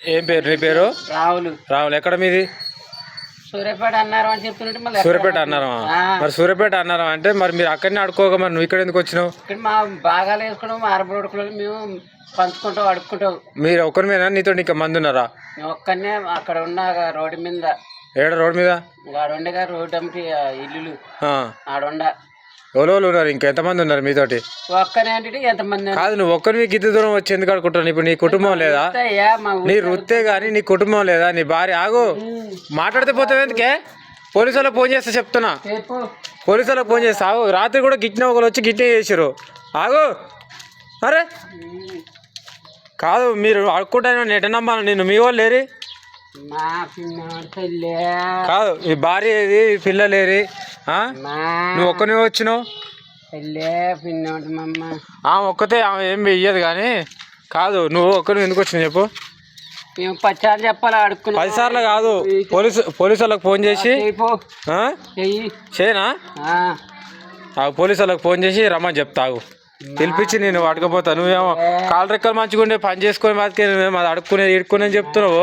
ఏం పేరు నీ పేరు? రావులు రావులు ఎక్కడ మీది? సూర్యాపేట అన్నారు అని చెప్తుంటే మళ్ళీ సూర్యాపేట అన్నారా. మరి సూర్యాపేట అన్నారా అంటే మరి మీరు అక్కడనే అడుకోక మరి నువ్వు ఇక్కడ ఎందుకు వచ్చినావు? ఇక్కడ మా బాగాలు వేసుకోవడం మా అరబడుకులు మేము పంచుకుంటాం అడుక్కుంటాం. మీరు ఒక్కరి మీద నీతో ఇంకా మంది ఉన్నారా? మేము ఒక్కనే అక్కడ ఉన్న రోడ్డు మీద. ఏడ రోడ్ మీద? ఆడుండగా రోడ్డు అమ్మటి ఇల్లులు. ఆడుండ ఎవరెవరు ఉన్నారు? ఇంకా ఎంతమంది ఉన్నారు మీతోటి? ఒక్కనే అంటే ఎంతమంది కాదు నువ్వు ఒక్కరివి గిద్ద దూరం వచ్చి ఎందుకు అనుకుంటున్నావు ఇప్పుడు నీ కుటుంబం లేదా? నీ వృత్తే కానీ నీ కుటుంబం లేదా? నీ భార్య? ఆగు. మాట్లాడితే పోతావు ఎందుకే? పోలీసు వాళ్ళకి ఫోన్ చేస్తే చెప్తున్నా. పోలీసు వాళ్ళకి ఫోన్ చేస్తే ఆగు. రాత్రి కూడా గిట్టిన ఒకరు వచ్చి గిట్టే చేసారు ఆగు. అరే. కాదు మీరు అడుక్కుంటాను నెట్టనమ్మా నేను మీ వాళ్ళు లేరి? కాదు ఈ భార్య ఏది? ఈ పిల్లలు ఏరి ఆ? మా నువ్వు ఒక్కనే వచ్చినావు? ఆమె ఒక్కతే ఆమె ఏం ఇయ్యదు కానీ కాదు నువ్వు ఒక్కరు ఎందుకు వచ్చినావు చెప్పు. మేము పచ్చాలు చెప్పాలి అడుక్కున్నాం పది సార్లు కాదు పోలీసు పోలీసు వాళ్ళకి ఫోన్ చేసి చేయనా? పోలీసు వాళ్ళకి ఫోన్ చేసి రమ్మని చెప్తావు పిలిపించి నేను పట్టుకపోతా. నువ్వేమో కాలు రెక్కలు మంచిగా ఉండే పని చేసుకొని బతికే నువ్వేమో అది అడుక్కునే ఇడుక్కునే చెప్తున్నావు.